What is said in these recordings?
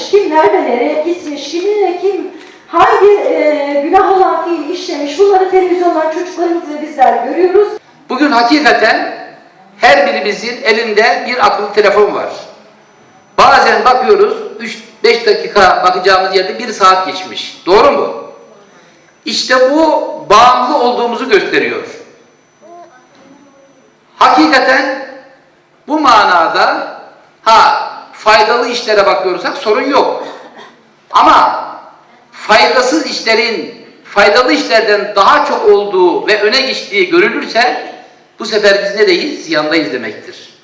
gelmiş, kim nerede nereye gitmiş, kiminle kim hangi e, günah olan fiil işlemiş bunları televizyondan çocuklarımız ve bizler görüyoruz. Bugün hakikaten her birimizin elinde bir akıllı telefon var. Bazen bakıyoruz 3-5 dakika bakacağımız yerde 1 saat geçmiş. Doğru mu? İşte bu bağımlı olduğumuzu gösteriyor. Hakikaten bu manada faydalı işlere bakıyorsak sorun yok. Ama faydasız işlerin faydalı işlerden daha çok olduğu ve öne geçtiği görülürse bu sefer biz neredeyiz? Ziyandayız demektir.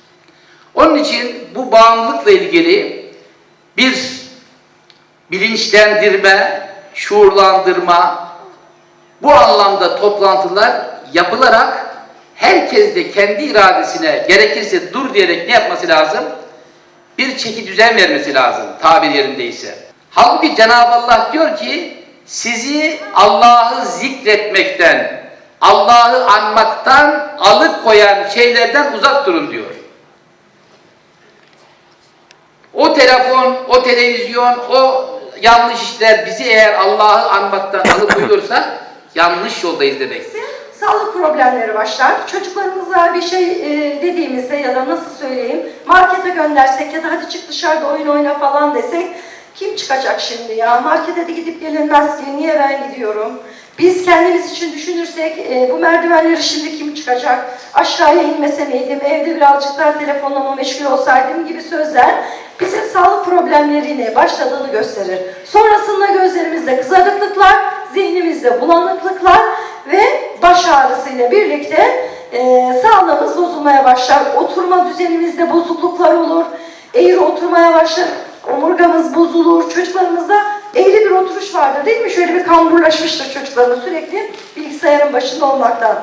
Onun için bu bağımlılıkla ilgili bir bilinçlendirme, şuurlandırma, bu anlamda toplantılar yapılarak herkes de kendi iradesine gerekirse dur diyerek ne yapması lazım? Bir çeki düzen vermesi lazım tabir yerindeyse. Halbuki Cenab-ı Allah diyor ki sizi Allah'ı zikretmekten, Allah'ı anmaktan alıkoyan şeylerden uzak durun diyor. O telefon, o televizyon, o yanlış işler bizi eğer Allah'ı anmaktan alıkoyuyorsa yanlış yoldayız demek. Sağlık problemleri başlar. Çocuklarımıza bir şey e, dediğimizde ya da nasıl söyleyeyim markete göndersek ya da hadi çık dışarıda oyun oyna falan desek kim çıkacak şimdi ya? Markete de gidip gelinmez ki niye ben gidiyorum? Biz kendimiz için düşünürsek e, bu merdivenleri şimdi kim çıkacak? Aşağıya inmese miydim? Evde birazcık daha telefonla mı meşgul olsaydım gibi sözler bizim sağlık problemlerine başladığını gösterir. Sonrasında gözlerimizde kızarıklıklar, zihnimizde bulanıklıklar ve baş ağrısıyla birlikte e, sağlığımız bozulmaya başlar. Oturma düzenimizde bozukluklar olur. Eğri oturmaya başlar. Omurgamız bozulur. Çocuklarımızda eğri bir oturuş vardır değil mi? Şöyle bir kamburlaşmıştır çocuklarımız sürekli bilgisayarın başında olmaktan.